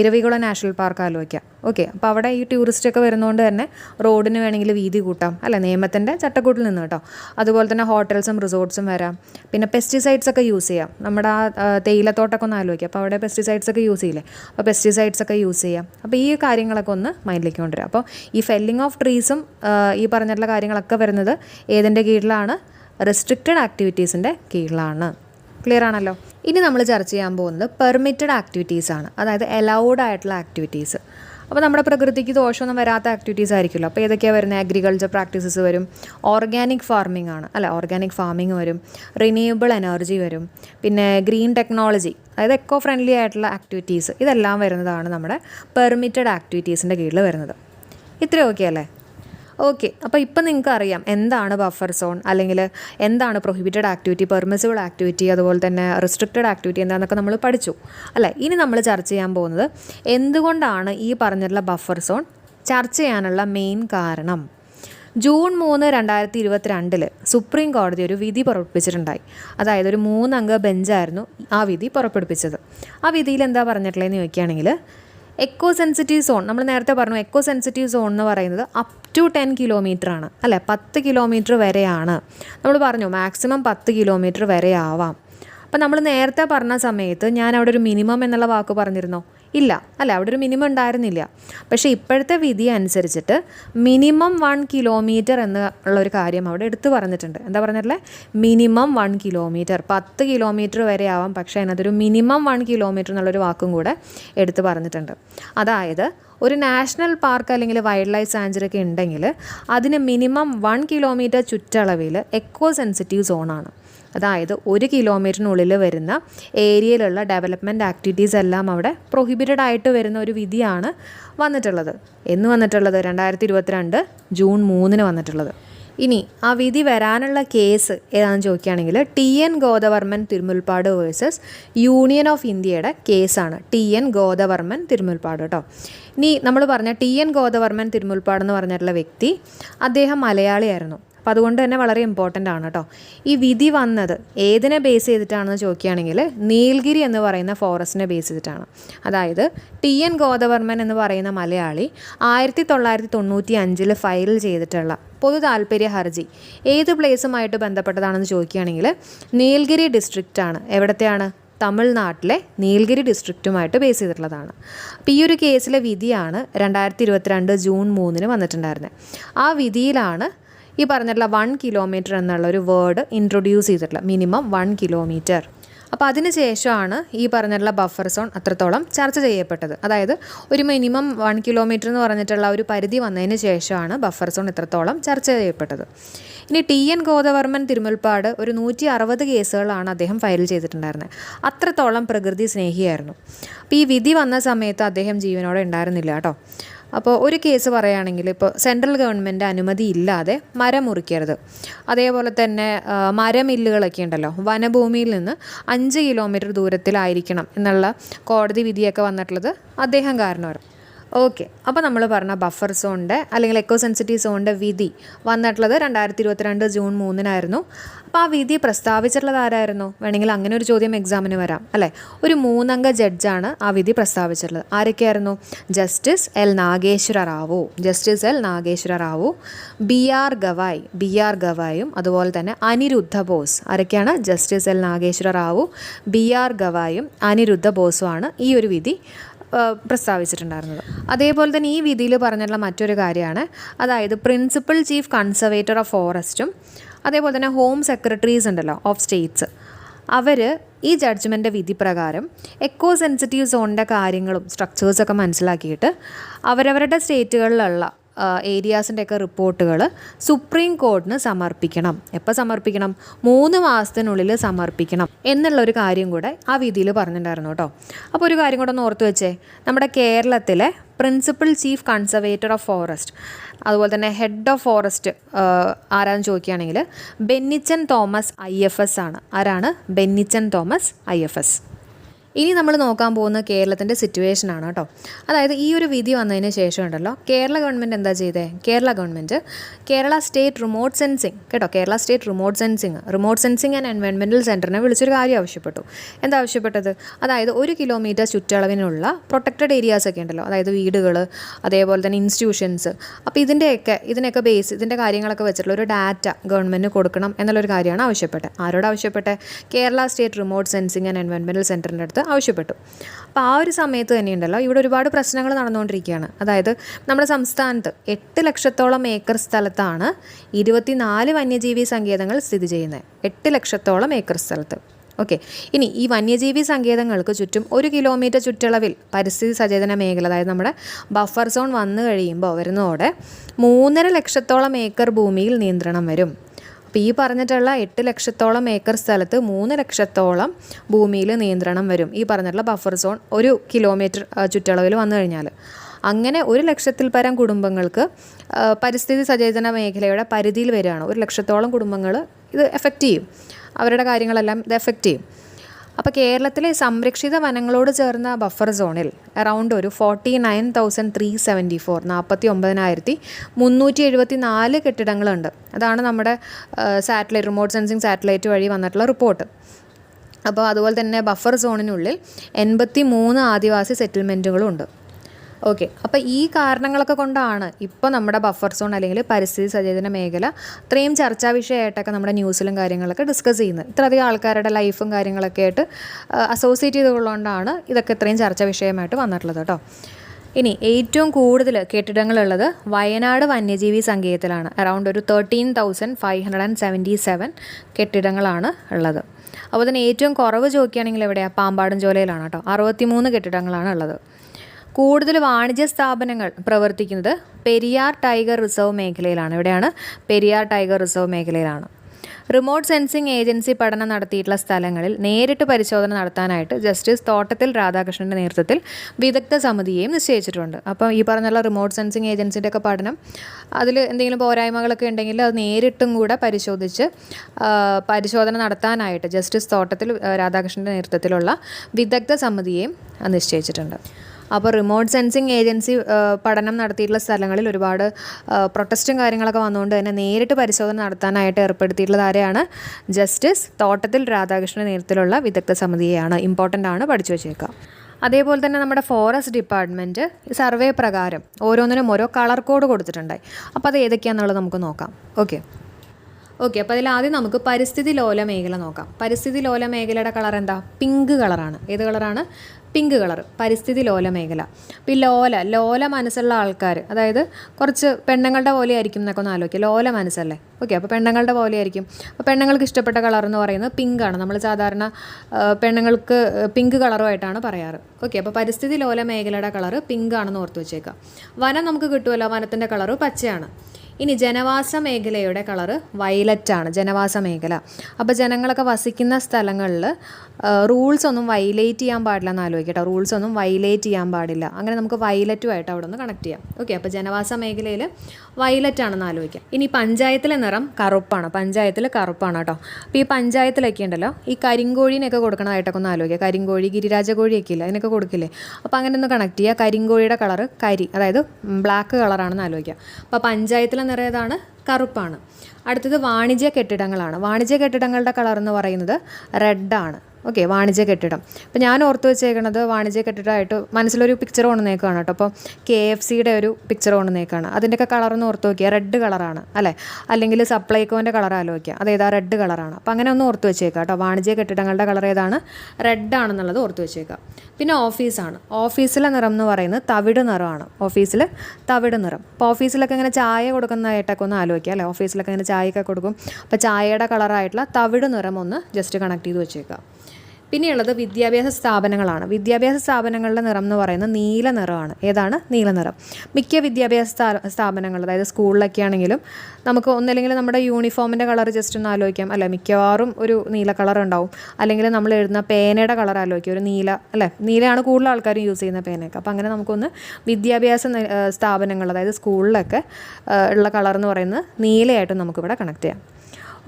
ഇരവികുളം നാഷണൽ പാർക്ക് ആലോചിക്കാം ഓക്കെ അപ്പോൾ അവിടെ ഈ ടൂറിസ്റ്റൊക്കെ വരുന്നതുകൊണ്ട് തന്നെ റോഡിന് വേണമെങ്കിൽ വീതി കൂട്ടാം. അല്ല? നിയമത്തിന്റെ ചട്ടക്കൂട്ടിൽ നിന്ന് കേട്ടോ. അതുപോലെ തന്നെ ഹോട്ടൽസും റിസോർട്ട്സും വരാം. പിന്നെ പെസ്റ്റിസൈഡ്സ് ഒക്കെ യൂസ് ചെയ്യാം. നമ്മുടെ ആ തേയിലത്തോട്ടൊക്കെ ഒന്ന് ആലോചിക്കാം. അപ്പോൾ അവിടെ പെസ്റ്റിസൈഡ്സ് ഒക്കെ യൂസ് ചെയ്യില്ലേ? അപ്പോൾ പെസ്റ്റിസൈഡ്സ് ഒക്കെ യൂസ് ചെയ്യാം. അപ്പോൾ ഈ കാര്യങ്ങളൊക്കെ ഒന്ന് മൈൻഡിലേക്ക് കൊണ്ടുവരാം. അപ്പോൾ ഈ ഫെല്ലിംഗ് ഓഫ് ട്രീസും ഈ പറഞ്ഞിട്ടുള്ള കാര്യങ്ങളൊക്കെ വരുന്നത് ഏതിന്റെ കീഴിലാണ്? റെസ്ട്രിക്റ്റഡ് ആക്ടിവിറ്റീസിന്റെ കീഴിലാണ്. ക്ലിയർ ആണല്ലോ? ഇനി നമ്മൾ ചർച്ച ചെയ്യാൻ പോകുന്നത് പെർമിറ്റഡ് ആക്ടിവിറ്റീസ് ആണ്. അതായത് അലൗഡ് ആയിട്ടുള്ള ആക്ടിവിറ്റീസ് അപ്പോൾ നമ്മുടെ പ്രകൃതിക്ക് ദോഷമൊന്നും വരാത്ത ആക്ടിവിറ്റീസ് ആയിരിക്കുമല്ലോ. അപ്പോൾ ഏതൊക്കെയാണ് വരുന്നത്? അഗ്രികൾച്ചർ പ്രാക്ടീസസ് വരും. ഓർഗാനിക് ഫാർമിംഗ് ആണ്. അല്ല? ഓർഗാനിക് ഫാമിംഗ് വരും. റിന്യൂവബിൾ എനർജി വരും. പിന്നെ ഗ്രീൻ ടെക്നോളജി അതായത് എക്കോ ഫ്രണ്ട്ലി ആയിട്ടുള്ള ആക്ടിവിറ്റീസ് ഇതെല്ലാം വരുന്നതാണ് നമ്മുടെ പെർമിറ്റഡ് ആക്ടിവിറ്റീസിന്റെ കീഴിൽ വരുന്നത്. ഇത്രയും ഓക്കെ അല്ലേ? ഓക്കെ. അപ്പോൾ ഇപ്പം നിങ്ങൾക്ക് അറിയാം എന്താണ് ബഫർ സോൺ അല്ലെങ്കിൽ എന്താണ് പ്രൊഹിബിറ്റഡ് ആക്ടിവിറ്റി പെർമിസിബിൾ ആക്ടിവിറ്റി അതുപോലെ തന്നെ റെസ്ട്രിക്റ്റഡ് ആക്ടിവിറ്റി എന്താണെന്നൊക്കെ നമ്മൾ പഠിച്ചു. അല്ലേ? ഇനി നമ്മൾ ചർച്ച ചെയ്യാൻ പോകുന്നത് എന്തുകൊണ്ടാണ് ഈ പറഞ്ഞിട്ടുള്ള ബഫർ സോൺ ചർച്ച ചെയ്യാനുള്ള മെയിൻ കാരണം? ജൂൺ മൂന്ന് രണ്ടായിരത്തി ഇരുപത്തിരണ്ടിൽ സുപ്രീം കോടതി ഒരു വിധി പുറപ്പെടുപ്പിച്ചിട്ടുണ്ടായി. അതായത് ഒരു മൂന്നംഗ ബെഞ്ചായിരുന്നു ആ വിധി പുറപ്പെടുപ്പിച്ചത്. ആ വിധിയിൽ എന്താ പറഞ്ഞിട്ടുള്ളതെന്ന് ചോദിക്കുകയാണെങ്കിൽ എക്കോ സെൻസിറ്റീവ് സോൺ നമ്മൾ നേരത്തെ പറഞ്ഞു എക്കോ സെൻസിറ്റീവ് സോൺ എന്ന് പറയുന്നത് അപ് ടു ടെൻ കിലോമീറ്റർ ആണ്. അല്ലേ? പത്ത് കിലോമീറ്റർ വരെയാണ്. നമ്മൾ പറഞ്ഞു മാക്സിമം പത്ത് കിലോമീറ്റർ വരെ ആവാം. അപ്പം നമ്മൾ നേരത്തെ പറഞ്ഞ സമയത്ത് ഞാൻ അവിടെ ഒരു മിനിമം എന്നുള്ള വാക്ക് പറഞ്ഞിരുന്നോ? ഇല്ല. അല്ല അവിടെ ഒരു മിനിമം ഉണ്ടായിരുന്നില്ല. പക്ഷേ ഇപ്പോഴത്തെ വിധി അനുസരിച്ചിട്ട് മിനിമം വൺ കിലോമീറ്റർ എന്നുള്ള ഒരു കാര്യം അവിടെ എടുത്തു പറഞ്ഞിട്ടുണ്ട്. എന്താ പറഞ്ഞിട്ടുള്ളത്? മിനിമം വൺ കിലോമീറ്റർ പത്ത് കിലോമീറ്റർ വരെ ആവാം പക്ഷേ അതിനകത്തൊരു മിനിമം വൺ കിലോമീറ്റർ എന്നുള്ളൊരു വാക്കും കൂടെ എടുത്തു പറഞ്ഞിട്ടുണ്ട്. അതായത് ഒരു നാഷണൽ പാർക്ക് അല്ലെങ്കിൽ വൈൽഡ് ലൈഫ് സാഞ്ചുറി ഒക്കെ ഉണ്ടെങ്കിൽ അതിന് മിനിമം വൺ കിലോമീറ്റർ ചുറ്റളവിൽ എക്കോ സെൻസിറ്റീവ് സോണാണ് അതായത് ഒരു കിലോമീറ്ററിനുള്ളിൽ വരുന്ന ഏരിയയിലുള്ള ഡെവലപ്മെന്റ് ആക്ടിവിറ്റീസ് എല്ലാം അവിടെ പ്രൊഹിബിറ്റഡ് ആയിട്ട് വരുന്ന ഒരു വിധിയാണ് വന്നിട്ടുള്ളത്. എന്ന് വന്നിട്ടുള്ളത്? രണ്ടായിരത്തി ഇരുപത്തിരണ്ട് ജൂൺ മൂന്നിന് വന്നിട്ടുള്ളത്. ഇനി ആ വിധി വരാനുള്ള കേസ് ഏതാണെന്ന് ചോദിക്കുകയാണെങ്കിൽ T N Godavarman Thirumulpad versus union of ഇന്ത്യയുടെ കേസാണ് ടി എൻ ഗോദവർമ്മൻ തിരുമുൽപ്പാട് കേട്ടോ ഇനി നമ്മൾ പറഞ്ഞ ടി എൻ ഗോദവർമ്മൻ തിരുമുൽപ്പാട് എന്ന് പറഞ്ഞിട്ടുള്ള വ്യക്തി അദ്ദേഹം മലയാളിയായിരുന്നു. അപ്പോൾ അതുകൊണ്ട് തന്നെ വളരെ ഇമ്പോർട്ടന്റ് ആണ് കേട്ടോ ഈ വിധി വന്നത് ഏതിനെ ബേസ് ചെയ്തിട്ടാണെന്ന് ചോദിക്കുകയാണെങ്കിൽ നീൽഗിരി എന്ന് പറയുന്ന ഫോറസ്റ്റിനെ ബേസ് ചെയ്തിട്ടാണ്. അതായത് ടി എൻ ഗോദവർമ്മൻ എന്ന് പറയുന്ന മലയാളി ആയിരത്തി തൊള്ളായിരത്തി തൊണ്ണൂറ്റി അഞ്ചിൽ ഫയൽ ചെയ്തിട്ടുള്ള പൊതു താല്പര്യ ഹർജി ഏത് പ്ലേസുമായിട്ട് ബന്ധപ്പെട്ടതാണെന്ന് ചോദിക്കുകയാണെങ്കിൽ നീൽഗിരി ഡിസ്ട്രിക്റ്റാണ് എവിടത്തെയാണ്? തമിഴ്നാട്ടിലെ നീൽഗിരി ഡിസ്ട്രിക്റ്റുമായിട്ട് ബേസ് ചെയ്തിട്ടുള്ളതാണ്. അപ്പോൾ ഈ ഒരു കേസിലെ വിധിയാണ് രണ്ടായിരത്തി ഇരുപത്തിരണ്ട് ജൂൺ മൂന്നിന് വന്നിട്ടുണ്ടായിരുന്നത് ആ വിധിയിലാണ് ഈ പറഞ്ഞിട്ടുള്ള വൺ കിലോമീറ്റർ എന്നുള്ള ഒരു വേർഡ് ഇൻട്രൊഡ്യൂസ് ചെയ്തിട്ടുള്ള മിനിമം വൺ കിലോമീറ്റർ അപ്പോൾ അതിന് ശേഷമാണ് ഈ പറഞ്ഞിട്ടുള്ള ബഫർ സോൺ അത്രത്തോളം ചർച്ച ചെയ്യപ്പെട്ടത്. അതായത് ഒരു മിനിമം വൺ കിലോമീറ്റർ എന്ന് പറഞ്ഞിട്ടുള്ള ഒരു പരിധി വന്നതിന് ശേഷമാണ് ബഫർ സോൺ ഇത്രത്തോളം ചർച്ച ചെയ്യപ്പെട്ടത്. ഇനി ടി എൻ ഗോദവർമ്മൻ തിരുമുൽപ്പാട് ഒരു നൂറ്റി അറുപത് കേസുകളാണ് അദ്ദേഹം ഫയൽ ചെയ്തിട്ടുണ്ടായിരുന്നത്. അത്രത്തോളം പ്രകൃതി സ്നേഹിയായിരുന്നു. അപ്പോൾ ഈ വിധി വന്ന സമയത്ത് അദ്ദേഹം ജീവനോടെ ഉണ്ടായിരുന്നില്ല കേട്ടോ. അപ്പോൾ ഒരു കേസ് പറയുകയാണെങ്കിൽ ഇപ്പോൾ സെൻട്രൽ ഗവൺമെന്റ് അനുമതി ഇല്ലാതെ മരം മുറിക്കരുത്. അതേപോലെ തന്നെ മരമില്ലുകളൊക്കെ ഉണ്ടല്ലോ വനഭൂമിയിൽ നിന്ന് അഞ്ച് കിലോമീറ്റർ ദൂരത്തിലായിരിക്കണം എന്നുള്ള കോടതി വിധിയൊക്കെ വന്നിട്ടുള്ളത് അദ്ദേഹം കാരണമാണ് ഓക്കെ. അപ്പോൾ നമ്മൾ പറഞ്ഞ ബഫർ സോണിന്റെ അല്ലെങ്കിൽ എക്കോ സെൻസിറ്റീവ് സോണിന്റെ വിധി വന്നിട്ടുള്ളത് രണ്ടായിരത്തി ഇരുപത്തിരണ്ട് ജൂൺ മൂന്നിനായിരുന്നു. അപ്പോൾ ആ വിധി പ്രസ്താവിച്ചിട്ടുള്ളത് ആരായിരുന്നു? വേണമെങ്കിൽ അങ്ങനെ ഒരു ചോദ്യം എക്സാമിന് വരാം അല്ലേ? ഒരു മൂന്നംഗ ജഡ്ജാണ് ആ വിധി പ്രസ്താവിച്ചിട്ടുള്ളത്. ആരൊക്കെയായിരുന്നു? Justice L Nageswara Rao. Justice L Nageswara Rao. B R Gavai. B R ഗവായും അതുപോലെ തന്നെ അനിരുദ്ധ ബോസ്. ആരൊക്കെയാണ്? Justice L Nageswara Rao. B R ഗവായും Aniruddha ബോസുമാണ് ഈ ഒരു വിധി പ്രസ്താവിച്ചിട്ടുണ്ടായിരുന്നത്. അതേപോലെ തന്നെ ഈ വിധിയിൽ പറഞ്ഞിട്ടുള്ള മറ്റൊരു കാര്യമാണ്. അതായത് പ്രിൻസിപ്പൽ ചീഫ് കൺസർവേറ്റർ ഓഫ് ഫോറസ്റ്റും അതേപോലെ തന്നെ ഹോം സെക്രട്ടറീസ് ഉണ്ടല്ലോ ഓഫ് സ്റ്റേറ്റ്സ് അവർ ഈ ജഡ്ജ്മെന്റെ വിധി പ്രകാരം എക്കോ സെൻസിറ്റീവ് സോണിന്റെ കാര്യങ്ങളും സ്ട്രക്ചേഴ്സൊക്കെ മനസ്സിലാക്കിയിട്ട് അവരവരുടെ സ്റ്റേറ്റുകളിലുള്ള ഏരിയാസിന്റെ ഒക്കെ റിപ്പോർട്ടുകൾ സുപ്രീം കോടതിന് സമർപ്പിക്കണം. എപ്പോൾ സമർപ്പിക്കണം? മൂന്ന് മാസത്തിനുള്ളിൽ സമർപ്പിക്കണം എന്നുള്ള ഒരു കാര്യം കൂടെ ആ വിധിയിൽ പറഞ്ഞിട്ടുണ്ടായിരുന്നു കേട്ടോ. അപ്പോൾ ഒരു കാര്യം കൂടെ ഒന്ന് ഓർത്ത് വെച്ചേ. നമ്മുടെ കേരളത്തിലെ principal chief conservator of forest അതുപോലെ തന്നെ ഹെഡ് ഓഫ് ഫോറസ്റ്റ് ആരാന്ന് ചോദിക്കുകയാണെങ്കിൽ Bennichan Thomas I F S ആണ്. ആരാണ്? Bennichan Thomas I F S. ഇനി നമ്മൾ നോക്കാൻ പോകുന്ന കേരളത്തിന്റെ സിറ്റുവേഷൻ ആണ് കേട്ടോ. അതായത് ഈ ഒരു വിധി വന്നതിന് ശേഷം ഉണ്ടല്ലോ കേരള ഗവൺമെന്റ് എന്താ ചെയ്തേ? Kerala government Kerala state remote sensing കേട്ടോ Kerala state remote sensing remote sensing and എൻവയൺമെന്റൽ സെന്ററിനെ വിളിച്ചൊരു കാര്യം ആവശ്യപ്പെട്ടു. എന്താ ആവശ്യപ്പെട്ടത്? അതായത് ഒരു കിലോമീറ്റർ ചുറ്റളവിനുള്ള പ്രൊട്ടക്റ്റഡ് ഏരിയാസ് ഒക്കെ ഉണ്ടല്ലോ അതായത് വീടുകൾ അതേപോലെ തന്നെ ഇൻസ്റ്റിറ്റ്യൂഷൻസ് അപ്പോൾ ഇതിന്റെയൊക്കെ ഇതിനൊക്കെ ബേസ് ഇതിന്റെ കാര്യങ്ങളൊക്കെ വെച്ചിട്ടുള്ള ഒരു ഡാറ്റ ഗവൺമെന്റിന് കൊടുക്കണം എന്നുള്ളൊരു കാര്യമാണ് ആവശ്യപ്പെട്ടത്. ആരോട് ആവശ്യപ്പെട്ടത്? Kerala state remote sensing and എൻവയൺമെന്റൽ സെന്ററിന്റെ അടുത്ത് ആവശ്യപ്പെട്ടു. അപ്പോൾ ആ ഒരു സമയത്ത് തന്നെ ഉണ്ടല്ലോ ഇവിടെ ഒരുപാട് പ്രശ്നങ്ങൾ നടന്നുകൊണ്ടിരിക്കുകയാണ്. അതായത് നമ്മുടെ സംസ്ഥാനത്ത് എട്ട് ലക്ഷത്തോളം ഏക്കർ സ്ഥലത്താണ് ഇരുപത്തിനാല് വന്യജീവി സങ്കേതങ്ങൾ സ്ഥിതി ചെയ്യുന്നത്. എട്ട് ലക്ഷത്തോളം ഏക്കർ സ്ഥലത്ത്. ഓക്കെ. ഇനി ഈ വന്യജീവി സങ്കേതങ്ങൾക്ക് ചുറ്റും ഒരു കിലോമീറ്റർ ചുറ്റളവിൽ പരിസ്ഥിതി സചേതന മേഖല അതായത് നമ്മുടെ ബഫർ സോൺ വന്നു കഴിയുമ്പോൾ വരുന്നതോടെ മൂന്നര ലക്ഷത്തോളം ഏക്കർ ഭൂമിയിൽ നിയന്ത്രണം വരും. അപ്പോൾ ഈ പറഞ്ഞിട്ടുള്ള എട്ട് ലക്ഷത്തോളം ഏക്കർ സ്ഥലത്ത് മൂന്ന് ലക്ഷത്തോളം ഭൂമിയിൽ നിയന്ത്രണം വരും. ഈ പറഞ്ഞിട്ടുള്ള ബഫർ സോൺ ഒരു കിലോമീറ്റർ ചുറ്റളവിൽ വന്നു കഴിഞ്ഞാൽ അങ്ങനെ ഒരു ലക്ഷത്തിൽ പരം കുടുംബങ്ങൾക്ക് പരിസ്ഥിതി സചേതന മേഖലയുടെ പരിധിയിൽ വരികയാണ്. ഒരു ലക്ഷത്തോളം കുടുംബങ്ങൾ ഇത് എഫക്റ്റ് ചെയ്യും. അവരുടെ കാര്യങ്ങളെല്ലാം ഇത് എഫക്റ്റ് ചെയ്യും. അപ്പോൾ കേരളത്തിലെ സംരക്ഷിത വനങ്ങളോട് ചേർന്ന ബഫർ സോണിൽ അറൗണ്ട് ഒരു forty nine thousand three seventy four നാൽപ്പത്തി ഒമ്പതിനായിരത്തി മുന്നൂറ്റി എഴുപത്തി നാല് കെട്ടിടങ്ങളുണ്ട്. അതാണ് നമ്മുടെ സാറ്റലൈറ്റ് റിമോട്ട് സെൻസിങ് സാറ്റലൈറ്റ് വഴി വന്നിട്ടുള്ള റിപ്പോർട്ട് അപ്പോൾ അതുപോലെ തന്നെ ബഫർ സോണിനുള്ളിൽ എൺപത്തി മൂന്ന് ആദിവാസി സെറ്റിൽമെന്റുകളും ഉണ്ട് ഓക്കെ. അപ്പോൾ ഈ കാരണങ്ങളൊക്കെ കൊണ്ടാണ് ഇപ്പോൾ നമ്മുടെ ബഫർ സോൺ അല്ലെങ്കിൽ പരിസ്ഥിതി സചേതന മേഖല ഇത്രയും ചർച്ചാ വിഷയമായിട്ടൊക്കെ നമ്മുടെ ന്യൂസിലും കാര്യങ്ങളൊക്കെ ഡിസ്കസ് ചെയ്യുന്നത്. ഇത്രയധികം ആൾക്കാരുടെ ലൈഫും കാര്യങ്ങളൊക്കെ ആയിട്ട് അസോസിയേറ്റ് ചെയ്തുകൊണ്ടാണ് ഇതൊക്കെ ഇത്രയും ചർച്ചാ വിഷയമായിട്ട് വന്നിട്ടുള്ളത് കേട്ടോ ഇനി ഏറ്റവും കൂടുതൽ കെട്ടിടങ്ങളുള്ളത് വയനാട് വന്യജീവി സങ്കേതത്തിലാണ്. അറൗണ്ട് ഒരു thirteen thousand five hundred and seventy seven കെട്ടിടങ്ങളാണ് ഉള്ളത്. അപ്പോൾ തന്നെ ഏറ്റവും കുറവ് ചോദിക്കുകയാണെങ്കിൽ എവിടെയാണ് പാമ്പാടും ജോലയിലാണ് കേട്ടോ അറുപത്തിമൂന്ന് കെട്ടിടങ്ങളാണ് ഉള്ളത്. കൂടുതൽ വാണിജ്യ സ്ഥാപനങ്ങൾ പ്രവർത്തിക്കുന്നത് പെരിയാർ ടൈഗർ റിസർവ് മേഖലയിലാണ്. ഇവിടെയാണ് പെരിയാർ ടൈഗർ റിസർവ് മേഖലയിലാണ്. റിമോട്ട് സെൻസിംഗ് ഏജൻസി പഠനം നടത്തിയിട്ടുള്ള സ്ഥലങ്ങളിൽ നേരിട്ട് പരിശോധന നടത്താനായിട്ട് ജസ്റ്റിസ് തോട്ടത്തിൽ രാധാകൃഷ്ണന്റെ നേതൃത്വത്തിൽ വിദഗ്ധ സമിതിയെയും നിശ്ചയിച്ചിട്ടുണ്ട്. അപ്പോൾ ഈ പറഞ്ഞുള്ള റിമോട്ട് സെൻസിംഗ് ഏജൻസിന്റെ ഒക്കെ പഠനം അതിൽ എന്തെങ്കിലും പോരായ്മകളൊക്കെ ഉണ്ടെങ്കിൽ അത് നേരിട്ടും കൂടെ പരിശോധിച്ച് പരിശോധന നടത്താനായിട്ട് ജസ്റ്റിസ് തോട്ടത്തിൽ രാധാകൃഷ്ണന്റെ നേതൃത്വത്തിലുള്ള വിദഗ്ധ സമിതിയെയും നിശ്ചയിച്ചിട്ടുണ്ട്. അപ്പോൾ റിമോട്ട് സെൻസിങ് ഏജൻസി പഠനം നടത്തിയിട്ടുള്ള സ്ഥലങ്ങളിൽ ഒരുപാട് പ്രൊട്ടസ്റ്റും കാര്യങ്ങളൊക്കെ വന്നുകൊണ്ട് തന്നെ നേരിട്ട് പരിശോധന നടത്താനായിട്ട് ഏർപ്പെടുത്തിയിട്ടുള്ളത് ആരെയാണ്? ജസ്റ്റിസ് തോട്ടത്തിൽ രാധാകൃഷ്ണൻ നേതൃത്വത്തിലുള്ള വിദഗ്ധ സമിതിയെയാണ് ഇമ്പോർട്ടന്റ് ആണ് പഠിച്ചു വച്ചേക്കുക. അതേപോലെ തന്നെ നമ്മുടെ ഫോറസ്റ്റ് ഡിപ്പാർട്ട്മെന്റ് സർവേ പ്രകാരം ഓരോന്നിനും ഓരോ കളർ കോഡ് കൊടുത്തിട്ടുണ്ടായി. അപ്പോൾ അത് ഏതൊക്കെയാണെന്നുള്ളത് നമുക്ക് നോക്കാം. ഓക്കെ. ഓക്കെ അപ്പോൾ അതിൽ ആദ്യം നമുക്ക് പരിസ്ഥിതി ലോല മേഖല നോക്കാം. പരിസ്ഥിതി ലോല മേഖലയുടെ കളർ എന്താ? പിങ്ക് കളറാണ്. ഏത് കളറാണ്? പിങ്ക് കളർ പരിസ്ഥിതി ലോല മേഖല. അപ്പോൾ ലോല ലോല മനസ്സുള്ള ആൾക്കാർ അതായത് കുറച്ച് പെണ്ണുങ്ങളുടെ പോലെ ആയിരിക്കും എന്നൊക്കെ ഒന്ന് ആലോചിക്കുക ലോല മനസ്സല്ലേ? ഓക്കെ അപ്പോൾ പെണ്ണുങ്ങളുടെ പോലെ ആയിരിക്കും അപ്പോൾ പെണ്ണുങ്ങൾക്ക് ഇഷ്ടപ്പെട്ട കളർ എന്ന് പറയുന്നത് പിങ്ക് ആണ്. നമ്മൾ സാധാരണ പെണ്ണുങ്ങൾക്ക് പിങ്ക് കളറുമായിട്ടാണ് പറയാറ്. ഓക്കെ അപ്പോൾ പരിസ്ഥിതി ലോല മേഖലയുടെ കളറ് പിങ്ക് ആണെന്ന് ഓർത്ത് വെച്ചേക്കാം. വനം നമുക്ക് കിട്ടുമല്ലോ വനത്തിന്റെ കളറ് പച്ചയാണ്. ഇനി ജനവാസ മേഖലയുടെ കളറ് വയലറ്റാണ് ജനവാസ മേഖല. അപ്പോൾ ജനങ്ങളൊക്കെ വസിക്കുന്ന സ്ഥലങ്ങളിൽ റൂൾസ് ഒന്നും വയലേറ്റ് ചെയ്യാൻ പാടില്ല എന്ന് ആലോചിക്കട്ടോ. റൂൾസ് ഒന്നും വയലേറ്റ് ചെയ്യാൻ പാടില്ല. അങ്ങനെ നമുക്ക് വയലറ്റുമായിട്ട് അവിടെ ഒന്ന് കണക്ട് ചെയ്യാം. ഓക്കെ അപ്പോൾ ജനവാസ മേഖലയിൽ വയലറ്റ് ആണെന്ന് ആലോചിക്കാം. ഇനി പഞ്ചായത്തിലെ നിറം കറുപ്പാണ്. പഞ്ചായത്തിൽ കറുപ്പാണ് കേട്ടോ. അപ്പോൾ ഈ പഞ്ചായത്തിലൊക്കെ ഉണ്ടല്ലോ ഈ കരിങ്കോഴീനൊക്കെ കൊടുക്കണതായിട്ടൊക്കെ ഒന്ന് ആലോചിക്കുക കരിങ്കോഴി ഗിരിരാജകോഴിയൊക്കെ ഇല്ല? അതിനൊക്കെ കൊടുക്കില്ലേ? അപ്പോൾ അങ്ങനെ ഒന്ന് കണക്ട് ചെയ്യുക കരിങ്കോഴിയുടെ കളറ് കരി അതായത് ബ്ലാക്ക് കളറാണെന്ന് ആലോചിക്കുക അപ്പോൾ പഞ്ചായത്തിലെ നിറം ഏതാണ് കറുപ്പാണ്. അടുത്തത് വാണിജ്യ കെട്ടിടങ്ങളാണ്. വാണിജ്യ കെട്ടിടങ്ങളുടെ കളർ എന്ന് പറയുന്നത് റെഡാണ്. ഓക്കെ വാണിജ്യ കെട്ടിടം. അപ്പോൾ ഞാൻ ഓർത്ത് വെച്ചേക്കണത് വാണിജ്യ കെട്ടിടമായിട്ട് മനസ്സിലൊരു പിക്ചർ കൊണ്ടുവന്നേക്കാണ് കേട്ടോ. അപ്പോൾ കെ എഫ് സിയുടെ ഒരു പിക്ചർ കൊണ്ടുവന്നേക്കാണ്. അതിന്റെയൊക്കെ കളറൊന്ന് ഓർത്ത് നോക്കിയാൽ റെഡ് കളറാണ് അല്ലേ? അല്ലെങ്കിൽ സപ്ലൈകോന്റെ കളർ ആലോചിക്കുക ഏതാ റെഡ് കളറാണ് അപ്പോൾ അങ്ങനെ ഒന്ന് ഓർത്ത് വെച്ചേക്കാം കേട്ടോ. വാണിജ്യ കെട്ടിടങ്ങളുടെ കളർ ഏതാണ്? റെഡ് ആണെന്നുള്ളത് ഓർത്ത് വെച്ചേക്കാം. പിന്നെ ഓഫീസാണ് ഓഫീസിലെ നിറം എന്ന് പറയുന്നത് തവിട് നിറമാണ്. ഓഫീസിൽ തവിട് നിറം. അപ്പോൾ ഓഫീസിലൊക്കെ ഇങ്ങനെ ചായ കൊടുക്കുന്നതായിട്ടൊക്കെ ഒന്ന് ആലോചിക്കുക അല്ലേ? ഓഫീസിലൊക്കെ ഇങ്ങനെ ചായയൊക്കെ കൊടുക്കും. അപ്പോൾ ചായയുടെ കളറായിട്ടുള്ള തവിട് നിറം ഒന്ന് ജസ്റ്റ് കണക്ട് ചെയ്ത് വെച്ചേക്കാം. പിന്നെയുള്ളത് വിദ്യാഭ്യാസ സ്ഥാപനങ്ങളാണ്. വിദ്യാഭ്യാസ സ്ഥാപനങ്ങളുടെ നിറം എന്ന് പറയുന്നത് നീല നിറമാണ്. ഏതാണ്? നീല നിറം. മിക്ക വിദ്യാഭ്യാസ സ്ഥാ- സ്ഥാപനങ്ങൾ അതായത് സ്കൂളിലൊക്കെ ആണെങ്കിലും നമുക്ക് ഒന്നല്ലെങ്കിൽ നമ്മുടെ യൂണിഫോമിന്റെ കളർ ജസ്റ്റ് ഒന്ന് ആലോചിക്കാം. അല്ലെ? മിക്കവാറും ഒരു നീല കളർ ഉണ്ടാവും. അല്ലെങ്കിൽ നമ്മൾ എഴുതുന്ന പേനയുടെ കളർ ആലോചിക്കുക ഒരു നീല അല്ലേ? നീലയാണ് കൂടുതൽ ആൾക്കാരും യൂസ് ചെയ്യുന്ന പേനയൊക്കെ. അപ്പോൾ അങ്ങനെ നമുക്കൊന്ന് വിദ്യാഭ്യാസ സ്ഥാപനങ്ങൾ അതായത് സ്കൂളിലൊക്കെ ഉള്ള കളർ എന്ന് പറയുന്നത് നീലയായിട്ട് നമുക്കിവിടെ കണക്ട് ചെയ്യാം.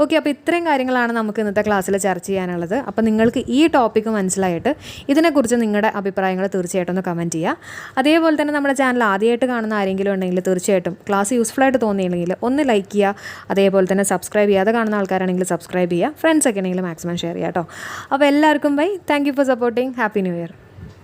ഓക്കെ അപ്പോൾ ഇത്രയും കാര്യങ്ങളാണ് നമുക്ക് ഇന്നത്തെ ക്ലാസ്സിൽ ചർച്ച ചെയ്യാനുള്ളത്. അപ്പോൾ നിങ്ങൾക്ക് ഈ ടോപ്പിക്ക് മനസ്സിലായിട്ട് ഇതിനെക്കുറിച്ച് നിങ്ങളുടെ അഭിപ്രായങ്ങൾ തീർച്ചയായിട്ടും ഒന്ന് കമന്റ് ചെയ്യുക അതേപോലെ തന്നെ നമ്മുടെ ചാനൽ ആദ്യമായിട്ട് കാണുന്ന ആരെങ്കിലും ഉണ്ടെങ്കിൽ തീർച്ചയായിട്ടും ക്ലാസ് യൂസ്ഫുൾ ആയിട്ട് തോന്നിയില്ലെങ്കിൽ ഒന്ന് ലൈക്ക് ചെയ്യുക അതേപോലെ തന്നെ സബ്സ്ക്രൈബ് ചെയ്യാതെ കാണുന്ന ആൾക്കാരാണെങ്കിൽ സബ്സ്ക്രൈബ് ചെയ്യുക ഫ്രണ്ട്സൊക്കെ ആണെങ്കിൽ മാക്സിമം ഷെയർ ചെയ്യാം കേട്ടോ അപ്പോൾ എല്ലാവർക്കും bye thank for supporting happy new year